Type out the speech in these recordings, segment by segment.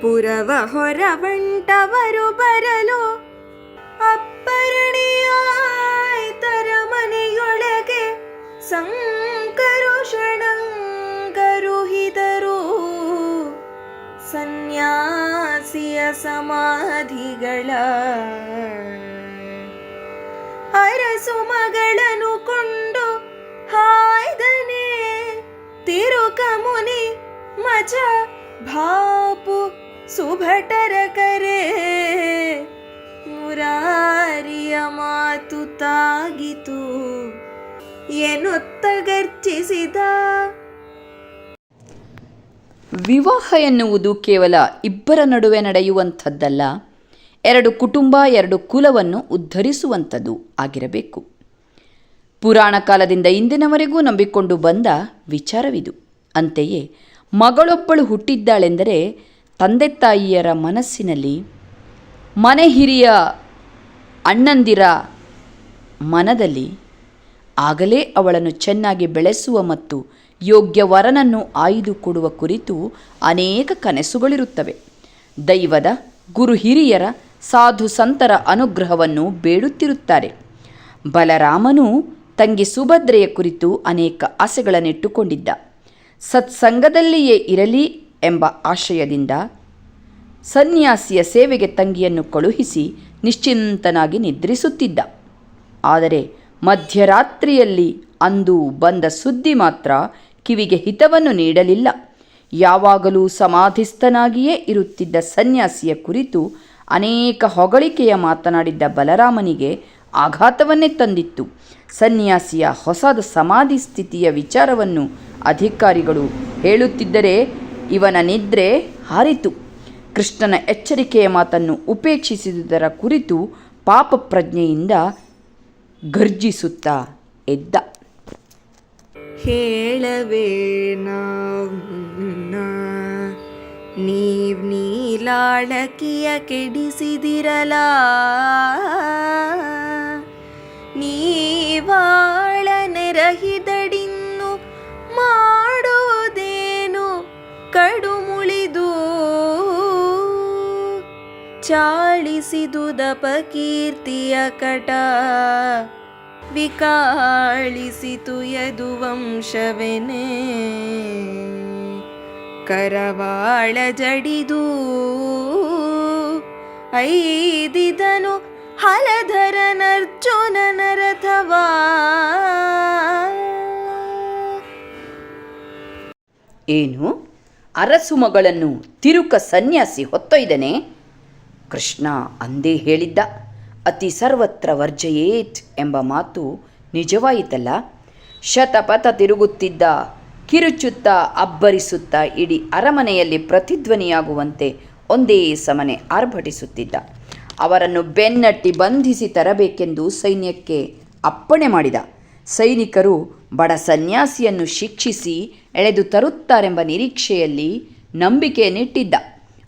ಪುರವ ಹೊರವಂಟವರು ಬರಲು ಅಪ್ಪರಣಿಯಾಯ್ತರ ಮನೆಯೊಳಗೆ ಸಂಕರು ಷಣಂಗರುಹಿದರು ಸನ್ಯಾಸಿಯ ಸಮಾಧಿಗಳ ಅರಸು ಮಗಳನ್ನು ಕೊಂಡು ಹಾಯ್ದನೆ ತಿರುಕ ಮುನಿ ಮಜ ಭಾಪು ಸುಭಟರ ಕರೆ, ಮುರಾರಿಯ ಮಾತು ತಾಗಿತು, ಎನ್ನುತ್ತ ಗರ್ಜಿಸಿದ. ವಿವಾಹ ಎನ್ನುವುದು ಕೇವಲ ಇಬ್ಬರ ನಡುವೆ ನಡೆಯುವಂಥದ್ದಲ್ಲ, ಎರಡು ಕುಟುಂಬ, ಎರಡು ಕುಲವನ್ನು ಉದ್ಧರಿಸುವಂಥದ್ದು ಆಗಿರಬೇಕು. ಪುರಾಣ ಕಾಲದಿಂದ ಇಂದಿನವರೆಗೂ ನಂಬಿಕೊಂಡು ಬಂದ ವಿಚಾರವಿದು. ಅಂತೆಯೇ ಮಗಳೊಬ್ಬಳು ಹುಟ್ಟಿದ್ದಾಳೆಂದರೆ ತಂದೆ ತಾಯಿಯರ ಮನಸ್ಸಿನಲ್ಲಿ ಮನೆ ಹಿರಿಯ ಅಣ್ಣಂದಿರ ಮನದಲ್ಲಿ ಆಗಲೇ ಅವಳನ್ನು ಚೆನ್ನಾಗಿ ಬೆಳೆಸುವ ಮತ್ತು ಯೋಗ್ಯ ವರನನ್ನು ಆಯ್ದು ಕೊಡುವ ಕುರಿತು ಅನೇಕ ಕನಸುಗಳಿರುತ್ತವೆ. ದೈವದ, ಗುರು ಹಿರಿಯರ, ಸಾಧು ಸಂತರ ಅನುಗ್ರಹವನ್ನು ಬೇಡುತ್ತಿರುತ್ತಾರೆ. ಬಲರಾಮನು ತಂಗಿ ಸುಭದ್ರೆಯ ಕುರಿತು ಅನೇಕ ಆಸೆಗಳನ್ನಿಟ್ಟುಕೊಂಡಿದ್ದ. ಸತ್ಸಂಗದಲ್ಲಿಯೇ ಇರಲಿ ಎಂಬ ಆಶಯದಿಂದ ಸನ್ಯಾಸಿಯ ಸೇವೆಗೆ ತಂಗಿಯನ್ನು ಕಳುಹಿಸಿ ನಿಶ್ಚಿಂತನಾಗಿ ನಿದ್ರಿಸುತ್ತಿದ್ದ. ಆದರೆ ಮಧ್ಯರಾತ್ರಿಯಲ್ಲಿ ಅಂದು ಬಂದ ಸುದ್ದಿ ಮಾತ್ರ ಕಿವಿಗೆ ಹಿತವನ್ನು ನೀಡಲಿಲ್ಲ. ಯಾವಾಗಲೂ ಸಮಾಧಿಸ್ಥನಾಗಿಯೇ ಇರುತ್ತಿದ್ದ ಸನ್ಯಾಸಿಯ ಕುರಿತು ಅನೇಕ ಹೊಗಳಿಕೆಯ ಮಾತನಾಡಿದ್ದ ಬಲರಾಮನಿಗೆ ಆಘಾತವನ್ನೇ ತಂದಿತ್ತು. ಸನ್ಯಾಸಿಯ ಹೊಸದ ಸಮಾಧಿ ಸ್ಥಿತಿಯ ವಿಚಾರವನ್ನು ಅಧಿಕಾರಿಗಳು ಹೇಳುತ್ತಿದ್ದರೆ ಇವನ ನಿದ್ರೆ ಹಾರಿತು. ಕೃಷ್ಣನ ಎಚ್ಚರಿಕೆಯ ಮಾತನ್ನು ಉಪೇಕ್ಷಿಸಿದುದರ ಕುರಿತು ಪಾಪ ಪ್ರಜ್ಞೆಯಿಂದ ಗರ್ಜಿಸುತ್ತಾ ಎದ್ದ ನೀವ್ ನೀಲಾಳಕಿಯ ಕೆಡಿಸಿದಿರಲ? ನೀವಾಳ ನೆರಹಿದಡಿನ್ನು ಚಾಳಿಸಿದುದಪ ಕೀರ್ತಿಯ ಕಟ. ವಿಕಾಳಿಸಿತು ಯದುವಂಶವೆನೆ. ಕರವಾಳ ಜಡಿದು ಐದಿದನು ಹಲಧರನರ್ಜುನನ ನರಥವಾ. ಏನು? ಅರಸುಮಗಳನ್ನು ತಿರುಕ ಸನ್ಯಾಸಿ ಹೊತ್ತೊಯ್ದನೆ? ಕೃಷ್ಣ ಅಂದೇ ಹೇಳಿದ್ದ, ಅತಿ ಸರ್ವತ್ರ ವರ್ಜಯೇತ್ ಎಂಬ ಮಾತು ನಿಜವಾಯಿತಲ್ಲ? ಶತಪಥ ತಿರುಗುತ್ತಿದ್ದ, ಕಿರುಚುತ್ತಾ ಅಬ್ಬರಿಸುತ್ತಾ ಇಡೀ ಅರಮನೆಯಲ್ಲಿ ಪ್ರತಿಧ್ವನಿಯಾಗುವಂತೆ ಒಂದೇ ಸಮನೆ ಆರ್ಭಟಿಸುತ್ತಿದ್ದ. ಅವರನ್ನು ಬೆನ್ನಟ್ಟಿ ಬಂಧಿಸಿ ತರಬೇಕೆಂದು ಸೈನ್ಯಕ್ಕೆ ಅಪ್ಪಣೆ ಮಾಡಿದ. ಸೈನಿಕರು ಬಡ ಸನ್ಯಾಸಿಯನ್ನು ಶಿಕ್ಷಿಸಿ ಎಳೆದು ತರುತ್ತಾರೆಂಬ ನಿರೀಕ್ಷೆಯಲ್ಲಿ ನಂಬಿಕೆಯನ್ನಿಟ್ಟಿದ್ದ.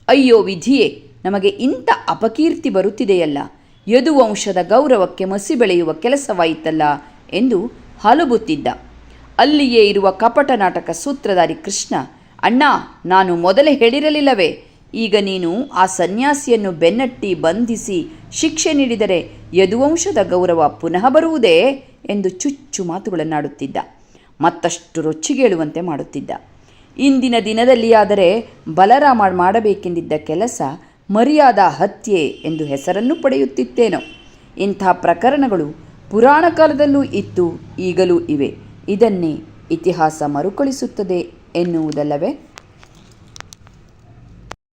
ಅಯ್ಯೋ ವಿಧಿಯೇ! ನಮಗೆ ಇಂಥ ಅಪಕೀರ್ತಿ ಬರುತ್ತಿದೆಯಲ್ಲ? ಯದುವಂಶದ ಗೌರವಕ್ಕೆ ಮಸಿ ಬೆಳೆಯುವ ಕೆಲಸವಾಯಿತಲ್ಲ ಎಂದು ಹಲಬುತ್ತಿದ್ದ. ಅಲ್ಲಿಯೇ ಇರುವ ಕಪಟ ನಾಟಕ ಸೂತ್ರಧಾರಿ ಕೃಷ್ಣ, ಅಣ್ಣ, ನಾನು ಮೊದಲೇ ಹೇಳಿರಲಿಲ್ಲವೇ? ಈಗ ನೀನು ಆ ಸನ್ಯಾಸಿಯನ್ನು ಬೆನ್ನಟ್ಟಿ ಬಂಧಿಸಿ ಶಿಕ್ಷೆ ನೀಡಿದರೆ ಯದುವಂಶದ ಗೌರವ ಪುನಃ ಬರುವುದೇ? ಎಂದು ಚುಚ್ಚು ಮಾತುಗಳನ್ನಾಡುತ್ತಿದ್ದ. ಮತ್ತಷ್ಟು ರೊಚ್ಚಿಗೇಳುವಂತೆ ಮಾಡುತ್ತಿದ್ದ. ಇಂದಿನ ದಿನದಲ್ಲಿ ಆದರೆ ಬಲರಾಮ ಮಾಡಬೇಕೆಂದಿದ್ದ ಕೆಲಸ ಮರ್ಯಾದಾ ಹತ್ಯೆ ಎಂದು ಹೆಸರನ್ನು ಪಡೆಯುತ್ತಿತ್ತೇನೋ. ಇಂಥ ಪ್ರಕರಣಗಳು ಪುರಾಣ ಕಾಲದಲ್ಲೂ ಇತ್ತು ಈಗಲೂ ಇವೆ. ಇದನ್ನೇ ಇತಿಹಾಸ ಮರುಕಳಿಸುತ್ತದೆ ಎನ್ನುವುದಲ್ಲವೇ?